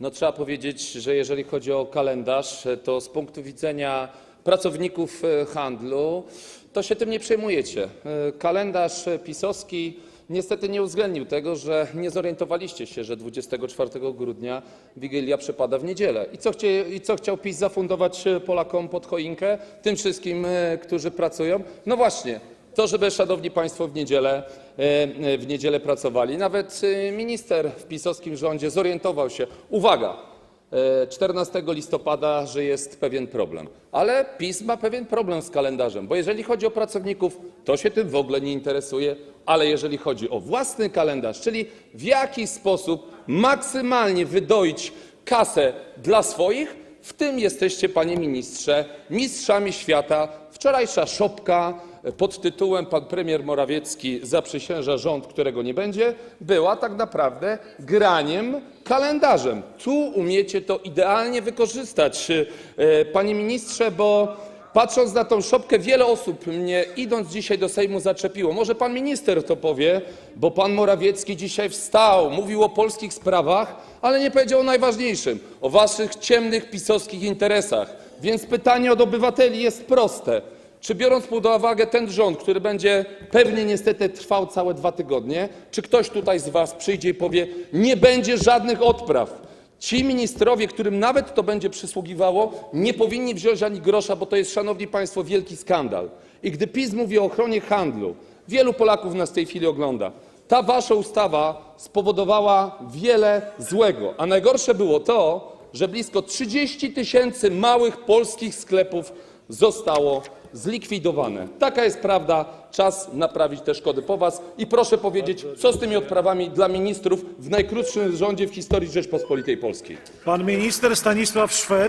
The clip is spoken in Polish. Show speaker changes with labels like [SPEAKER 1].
[SPEAKER 1] No trzeba powiedzieć, że jeżeli chodzi o kalendarz, to z punktu widzenia pracowników e, handlu, to się tym nie przejmujecie. E, Kalendarz e, pisowski niestety nie uwzględnił tego, że nie zorientowaliście się, że 24 grudnia Wigilia przypada w niedzielę. I co, chciał PiS zafundować Polakom pod choinkę? Tym wszystkim, którzy pracują? No właśnie, to, żeby, szanowni państwo, w niedzielę, e, e, pracowali. Nawet e, minister w pisowskim rządzie zorientował się, uwaga, e, 14 listopada, że jest pewien problem. Ale PiS ma pewien problem z kalendarzem, bo jeżeli chodzi o pracowników, to się tym w ogóle nie interesuje, ale jeżeli chodzi o własny kalendarz, czyli w jaki sposób maksymalnie wydoić kasę dla swoich, w tym jesteście, panie ministrze, mistrzami świata. Wczorajsza szopka pod tytułem Pan premier Morawiecki zaprzysięża rząd, którego nie będzie, była tak naprawdę graniem kalendarzem. Tu umiecie to idealnie wykorzystać, e, panie ministrze, bo patrząc na tą szopkę, wiele osób mnie idąc dzisiaj do Sejmu zaczepiło. Może pan minister to powie, bo pan Morawiecki dzisiaj wstał, mówił o polskich sprawach, ale nie powiedział o najważniejszym, o waszych ciemnych pisowskich interesach. Więc pytanie od obywateli jest proste. Czy biorąc pod uwagę ten rząd, który będzie pewnie niestety trwał całe dwa tygodnie, czy ktoś tutaj z was przyjdzie i powie, nie będzie żadnych odpraw? Ci ministrowie, którym nawet to będzie przysługiwało, nie powinni wziąć ani grosza, bo to jest, szanowni państwo, wielki skandal. I gdy PiS mówi o ochronie handlu, wielu Polaków nas w tej chwili ogląda. Ta wasza ustawa spowodowała wiele złego, a najgorsze było to, że blisko 30 tysięcy małych polskich sklepów zostało zlikwidowane. Taka jest prawda. Czas naprawić te szkody po was. I proszę powiedzieć, co z tymi odprawami dla ministrów w najkrótszym rządzie w historii Rzeczpospolitej Polskiej.
[SPEAKER 2] Pan minister Stanisław Szwed